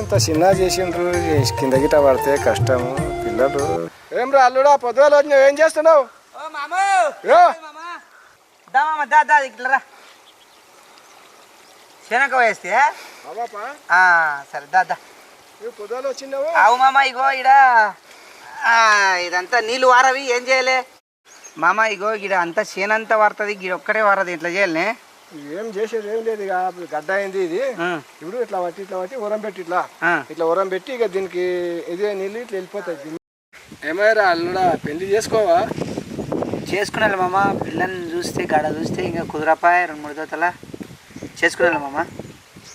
అంతా చిన్న చేసిండ్రు కింద గిట పడితే కష్టము పిల్లలు. ఏం రా అల్లుడా వచ్చినావు ఏం చేస్తున్నావు? శనగ వేస్తే? సరే దా దా. నువ్వు పొద్దుగాల వచ్చినావు? అవు మామ ఇగో ఇడ ఆ, ఇదంతా నీళ్ళు వారవి ఏం చేయలే? మామ ఇగో ఇడ అంతా చేనంతా వారుతుంది గిడ ఒక్కడే వారది ఇట్లా చేయాలనే? ఏం చేసేది ఏం లేదు ఇక గడ్డ అయింది ఇది. ఇప్పుడు ఇట్లా పట్టి ఇట్లా పట్టి ఉరం పెట్టి ఇట్లా. ఇట్లా ఉరం పెట్టి ఇక దీనికి ఇదే నీళ్ళు ఇట్లా వెళ్ళిపోతాయి. ఏమైనా అల్లుడా పెళ్ళి చేసుకోవా? చేసుకున్నాను మామ పిల్లని చూస్తే గడ చూస్తే ఇంకా కుదరపాయ రెండు మూడు దోతల. చేసుకున్నాను మామ.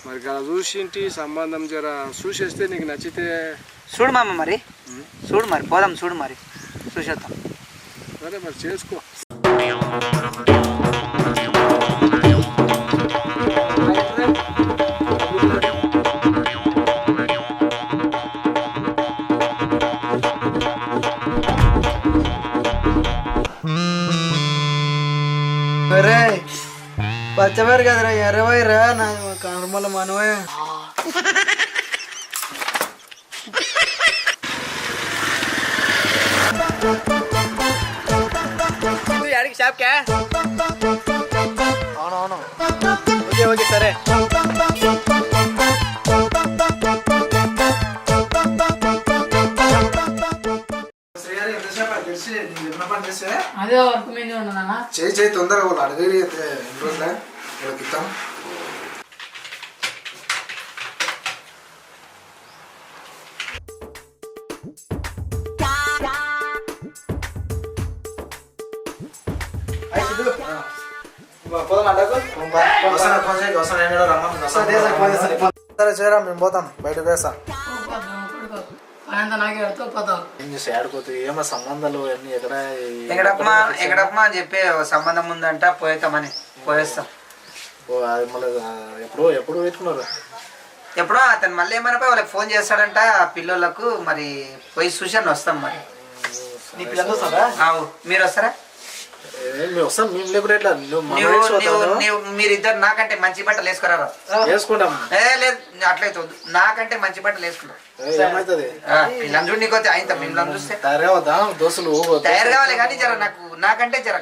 మరి ఇక్కడ చూసింటి సంబంధం జర చూసేస్తే నీకు నచ్చితే చూడు మామ మరి. చూడు మరి పోదాం చూడు మరి. చూసేద్దాం. సరే మరి చేసుకో. కదరా ఎర్రవై రా నా కనుమల మనవే షాప్కే అవునవును ఓకే ఓకే సరే అదే వర్క్ మీద ఉన్నానా చేయి చేయి తొందరగా వాళ్ళు అడిగి ఎన్ని రోజులే వాళ్ళకి ఇస్తాం చేయరా మేము పోతాం బయట ఆడిపోతే ఏమో సంబంధాలు ఎక్కడ ఎక్కడప్పమా? ఎక్కడప్పమా అని చెప్పి సంబంధం ఉందంట పోయేతామని పోయేస్తాం. ఎప్పుడు ఎప్పుడు పెట్టుకున్నారు? ఎప్పుడో అతను మళ్ళీ ఏమైనా పోయి వాళ్ళకి ఫోన్ చేస్తాడంట ఆ పిల్లలకు మరి పోయి చూసాను వస్తాం మరి. మీరు వస్తారా? మీరిద్దరు నాకంటే మంచి బట్టలు వేసుకురారా వేసుకుంటాం. ఏ లేదు అట్లయితే వద్దు. నాకంటే మంచి బట్టలు ఏమవుతుంది పిల్లలు మిమ్మల్ని చూస్తే తయారవుదా దోస్తులు తయారు కావాలి కానీ జర నాకు నాకంటే జర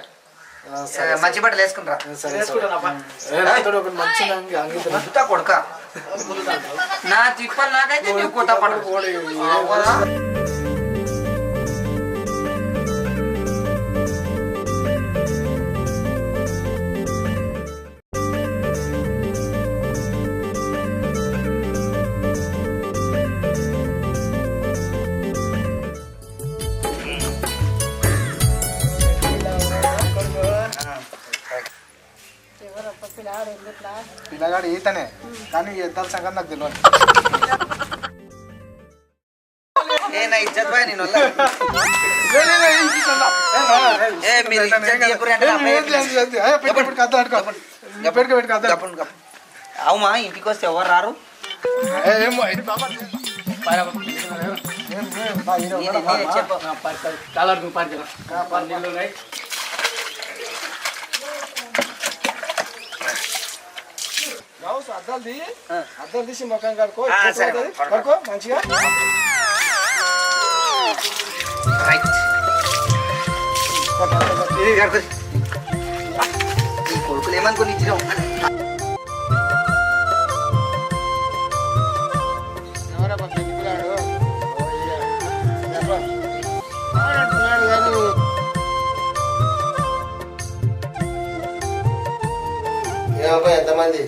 మంచి బట్టలు? గుద్దుతా కొడుక. నా తిప్పలు నాకైతే నువ్వు పడదు కానీ ఇద్దరు సంగతి నాకు తెలియదు ఇజ్జత్ బాయ్ నేను. అవుమా ఇంటికి వస్తే ఎవరు రారు నేనే- నేనే చెప్పు. అద్దాలు తీ అద్దాలు తీసి ముఖం కడుకో ఆ, సరే, ఇట్లా కడుకో మంచిగా రైట్. ఇది కడుకోది. ఈ కొడుకులు ఏమనుకుని ఇచ్చినావు ఎవరబ్బా పెళ్ళిపిల్లాడు? ఓ, ఇయ్య. చెప్పు. ఆడంటున్నాడు కానీ ఎంతమంది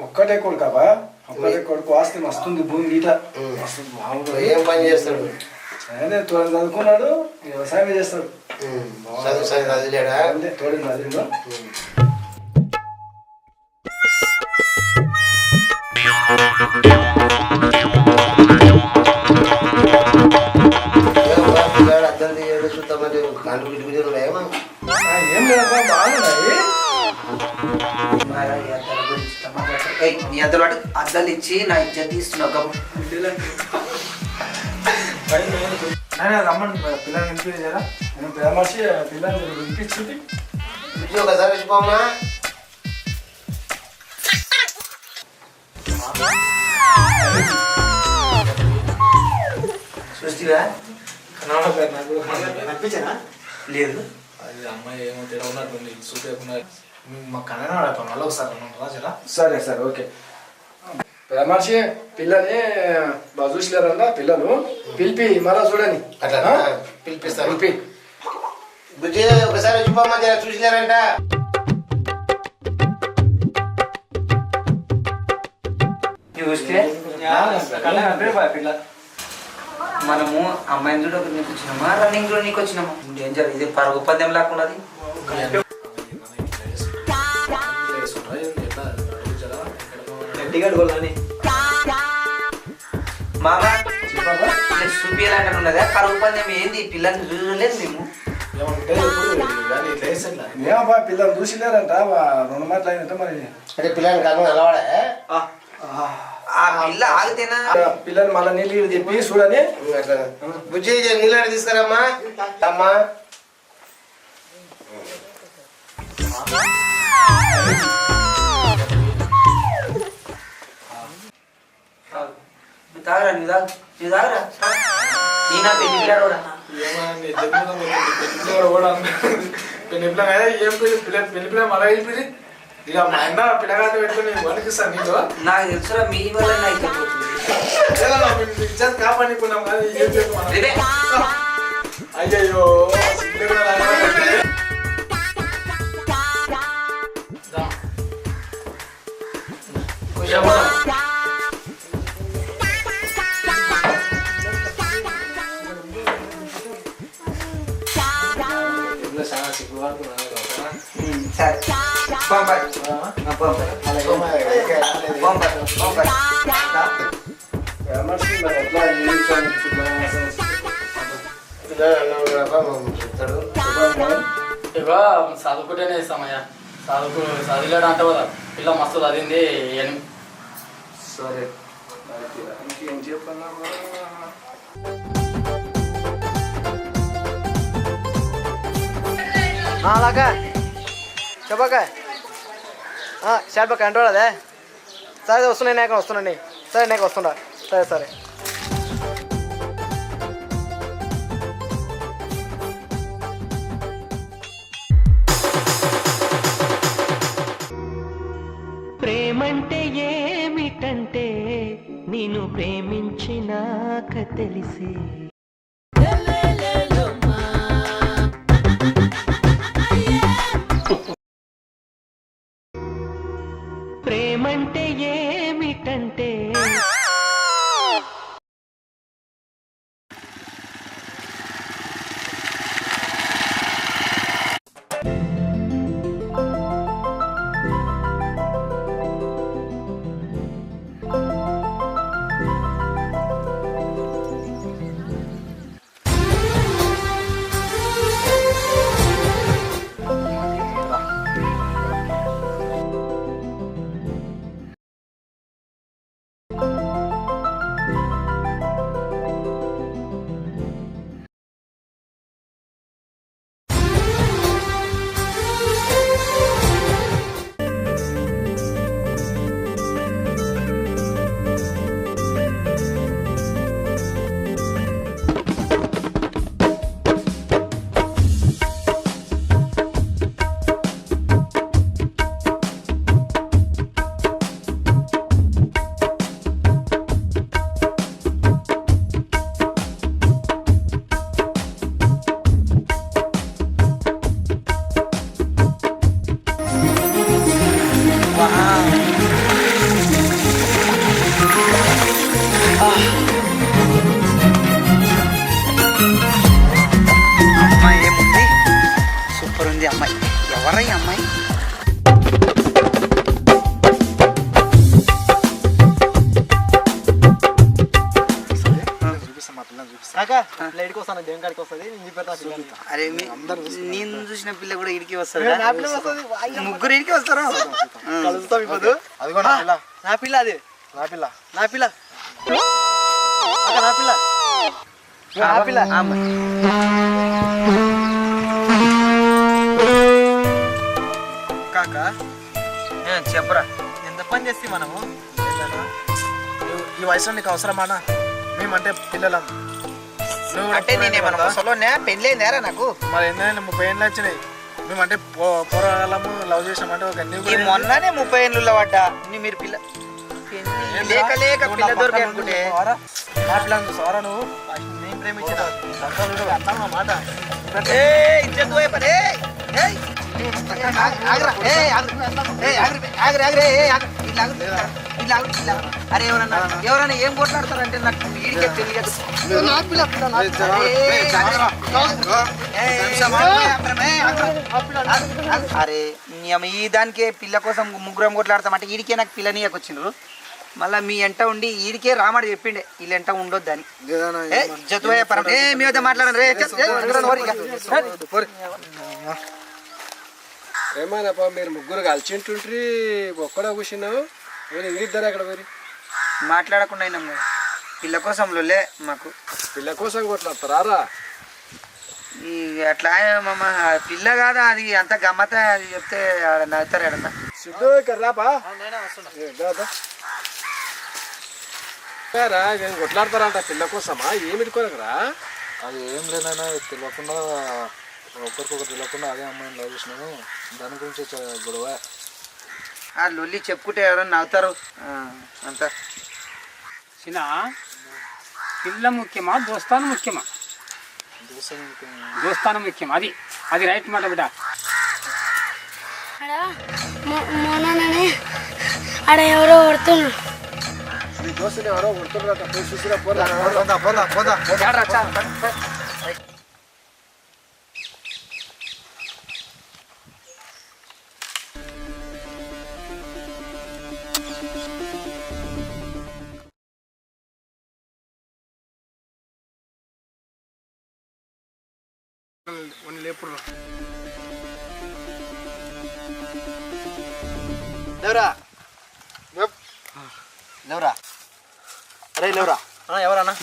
ఒక్కటే కొడుకాబా ఒక్కటే కొడుకు ఆస్తి మస్తుంది భూమి గీట మామూలుగా. ఏం పని చేస్తాడు? అదే తోడు చదువుకున్నాడు వ్యవసాయం చేస్తాడు. చదువు తోడు చదివిండు. అర్థం అద్దలు అటు అద్దాలు ఇచ్చి నా ఇజ్జత్ తీస్తున్నావు గప్పు. రమ్మని పిల్లల్ని ఇంటికి నేను ప్రేమర్చి పిల్లల్ని వినిపించుంది పిచ్చి ఒకసారి వచ్చిపోమ్మా చూస్తివా కనబడలేదు నాకు అనిపించనా లేదు అది అమ్మాయి ఏమో తెర ఉన్నట్టుంది చూపేకున్నా మా కన్నా అడగతాం మళ్ళీ ఒకసారి అన్నాం రాజరా సరే సరే ఓకే పెద్ద మనిషి పిల్లని బాగా చూసినారన్నా పిల్లలు పిలిపి మళ్ళా చూడని అట్లా ఆ? పిలిపిస్తాను. పిలిపి. బుజ్జి ఒకసారి చూపమ్మా చూసినారంట. చూస్తే మనము అమ్మాయిని చూడ నీకు వచ్చినామా? రన్నింగ్ చూడ నీకు వచ్చినామా? డేంజర్ ఇది పరుగు పద్యం లాక్కున్నది మామ చూపించాలంటే ఉన్నదా. పరుగు పందెం ఏంది? పిల్లల్ని చూడలేదు మేము? ఏమబ్బా పిల్లలు చూసినారంట. వా- రెండు మాటలు అయినట్ట మరి. అంటే పిల్లని కాదు అలవాడే ఆ. పిల్ల ఆగితేనా? పిల్లలు మళ్ళీ నీళ్ళు చెప్పి చూడని. బుజ్జి నీళ్ళు తీసుకురమ్మా? అమ్మా నువ్వు తాగరా నువ్వు తాగు నువ్వు తాగరా నీ నా పెళ్ళి పిల్లాడోడా పెళ్ళి పిల్ల ఏం పిల్ల పెళ్ళి పిల్ల మళ్ళీ వెళ్ళిపోయింది ఇక మా అన్న పిల్లగాడు పెట్టుకుని వణికిస్తాను నీతో నాకు తెలుసురా మీ వల్ల నాకు అయిపోతుంది కాపాడుకున్నాం కానీ ఏం చెప్పు మనం. ఇదే. అయ్యయ్యో సిగ్గు ఏం చేయాలి పిల్లలు? పిల్లలు చెప్తాడు ఇగో చదువుకుంటేనే ఇస్తామయ్యా చదువుకు చదివాడు అంటే కదా పిల్ల మస్తు చదివింది అని సరే. ఇంకేం చెప్పన్నా అలాగా చెప్పక. షాట్ పక్క అంటాడు అదే. సరే వస్తున్నాయి నాకు వస్తున్నాండి సరే నాకు వస్తున్నా. సరే సరే. ప్రేమంటే ఏమిటంటే నేను ప్రేమించినాక తెలిసి. ప్రేమంటే ముగ్గురు ఇడికి వస్తారు కలుస్తాం ఇప్పుడు. అదిగో నా పిల్ల. నా పిల్ల అది. నా పిల్ల. నా పిల్ల. కాకా, నా పిల్ల. నా పిల్ల. కాకా. చెప్పరా. ఎంత పని చేస్తే మనము? ఈ వయసులో నీకు అవసరమానా? మేమంటే పిల్లలం. నువ్వు కూడా అంటే నేనేమన్నా కదా? ముసలోనే పెళ్ళైందారా నాకు. మరి ఎన్నైనా ముప్పై ఏళ్ళు వచ్చినాయి. మేమంటే పో- పోరాడము లవ్ చేసామంటే ఒక ఈ మొన్ననే ముప్పై ఏళ్ళు పడ్డా. మీరు పిల్ల లేక లేక పిల్ల దొరికి అనుకుంటే. పిల్లని చూసావరా నువ్వు. నేను ప్రేమించిన. మాట. ఏయ్, ఇజ్జత్ పోయే ఆగ్రా, ఏయ్, ఆగ్రా, ఏయ్, ఆగ్రా, ఆగ్రా, ఆగ్రా, అరే ఎవరన్నా ఎవరన్నా ఏం కొట్లాడతారంటే నాకు ఈడికే తెలియదు. నా పిల్ల, నా. అరే ఈ దానికే పిల్ల కోసం ముగ్గురం కొట్లాడతామంటే ఈడికే నాకు పిల్లనీయకు వచ్చిండ్రు. మళ్ళీ మీ ఎంట ఉండి ఈడికే రామాడు చెప్పిండే వీళ్ళ ఎంట ఉండొద్దు అని. ఏ జతువయ్య పరం. ఏ మీ వద్ద మాట్లాడండి. రే చెప్, చెప్, ఎక్కడ పోరు ఇక. ఏమైనా మీరు ముగ్గురు కలిసింటుంట్రి ఒక్కడే కూర్చున్నావు? ఇంగిద్దరు అక్కడ మరి? మాట్లాడకుండా అయినాం కదా. పిల్ల కోసం లొల్లే మాకు. పిల్ల కోసం కొట్లాడతారా ఈ అట్లా మమ్మ పిల్ల కాదా అది? అంత గమ్మత అది చెప్తే నవ్వుతారు సిద్ధు ఇక్కడ రాపా? నేను కొట్లాడతారంట పిల్ల కోసమా? ఏమిటి కొరకరా అది ఏం లేదైనా తెలియకుండా ఒకరికొకరు తెలియకుండా అదే అమ్మాయిని లవ్ చేసినాను. దాని గురించి గొడవ. ఆ లొల్లి చెప్పుకుంటే ఎవరన్నా నవ్వుతారు. ఆ, అంతా. చిన్న పిల్ల ముఖ్యమా దోస్తాను ముఖ్యమా? దోస్తాను ముఖ్యం అది అది రైట్ మాట బిడ్డ. ఆడ ఎవరో కొడుతున్నారు. నీ దోస్తుని ఎవరో పోరా. పోదా పోదా పోదా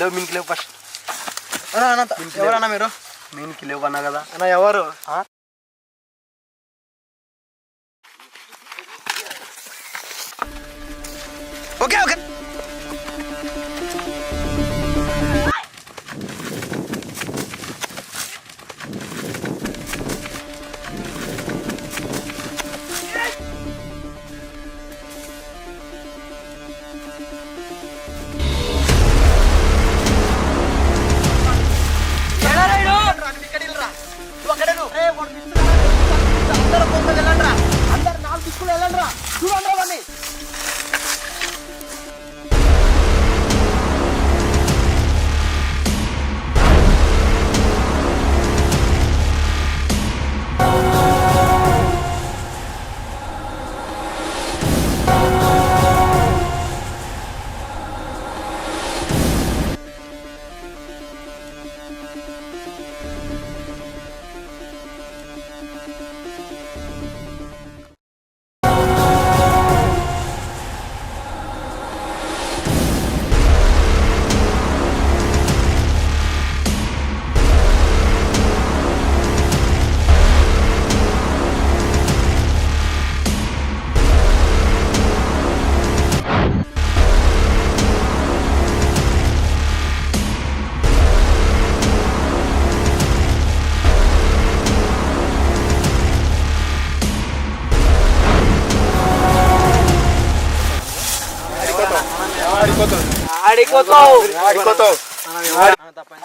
లేవు మీనికి లేవు ఫస్ట్ ఎవరన్నా మీరు? మీనికి లేవు అన్నా కదా. అన్న ఎవరు? Okay okay.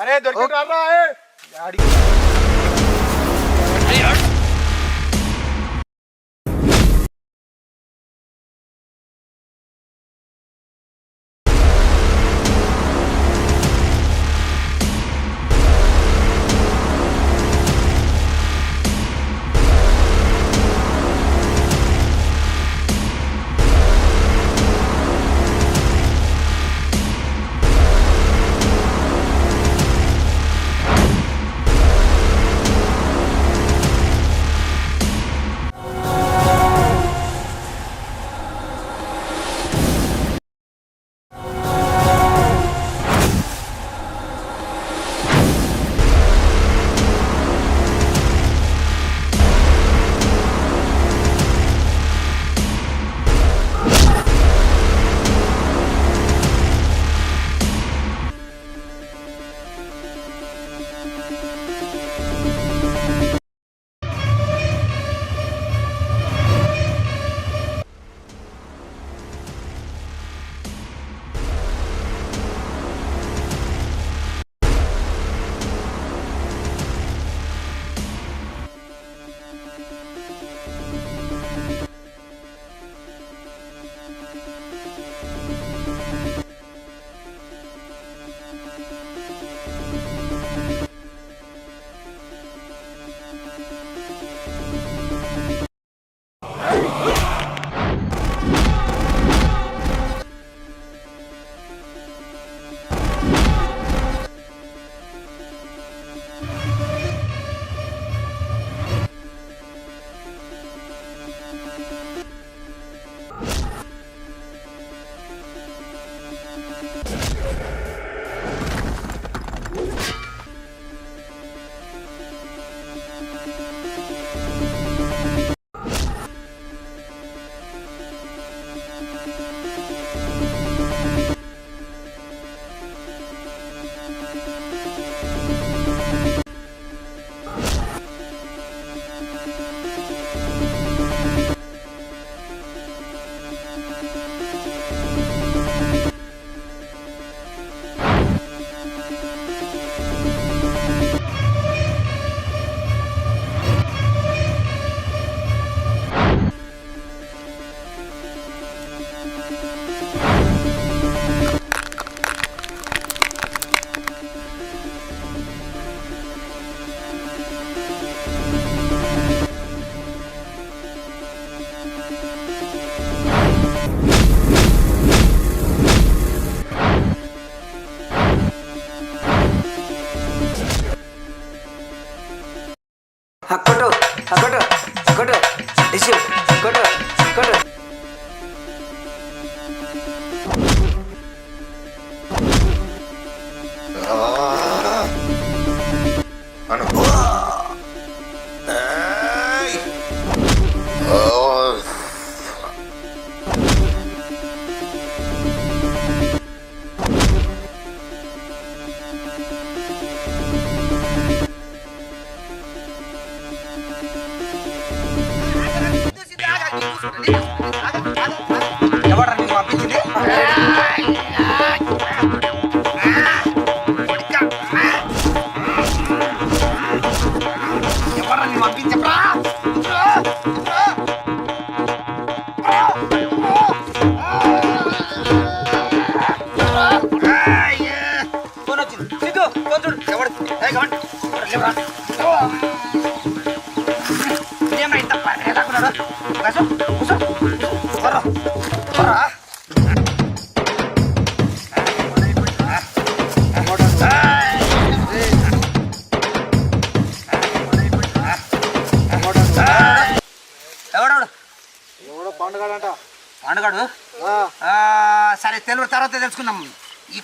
అరే దొరికిరా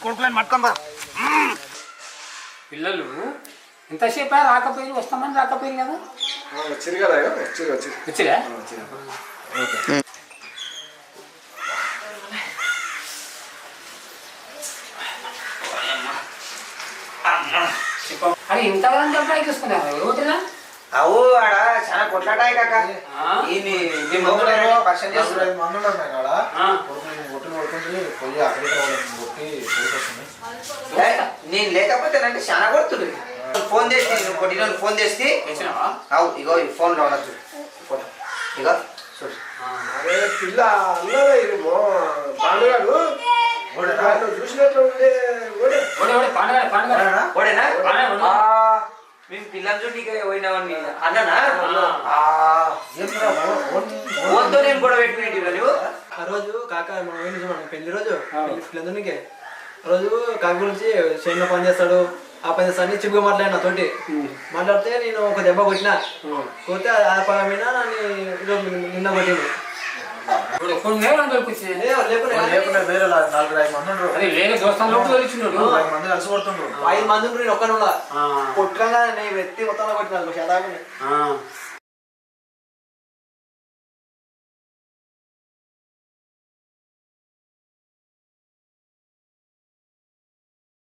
కొడుకులను పట్టుకొని పో. పిల్లలు ఇంతసేపు రాకపోయి వస్తామని రాకపోయింది కదా? వచ్చిరు కదా వచ్చిరు వచ్చిరు. వచ్చిరా? అది ఇంతగా చెప్పడానికి ఏమిటిలా అవు ఆడ చాలా కొట్లాటాయి కాక. ఈయన్ని మీ మొగ్గులను పరిచయం చేస్తున్నారు. మంది ఉన్నారు నాయన నేను లేకపోతేనంటే చాలా కొడుతుంది ఫోన్ చేసి నువ్వు కొట్టిన ఫోన్ చేసి అవు ఇగో ఈ ఫోన్లో ఉండదు ఫోటో. ఇగో చూడు. అరే పిల్ల అన్నదా ఇది మో. పండుగడు చూసినట్లు మేము పిల్లలు చూడడానికి పోయినావని అన్ననా? పెళ్ళి రోజు? పిల్లలకి ఆ రోజు కాక గురించి చేనులో పని చేస్తాడు ఆ పని చేస్తాడు చిప్పుగా మాట్లాడిన తోటి. మాట్లాడితే నేను ఒక దెబ్బ కొట్టిన. కొడితే ఆ పని మీద నన్ను కొట్టింది నలుగురు ఐదు మంది ఉండరు. అదే వేరే దోస్తాను లోపు తోలిచ్చినాడు ఐదు మంది కలిసి కొడుతుండ్రు. ఐదు మంది ఉండ్రు, నేను ఒక్కనే ఉన్నా ఆ. కొట్టగా నేను ఎత్తి మొత్తంలో కొట్టిన శాతాకు ఆ.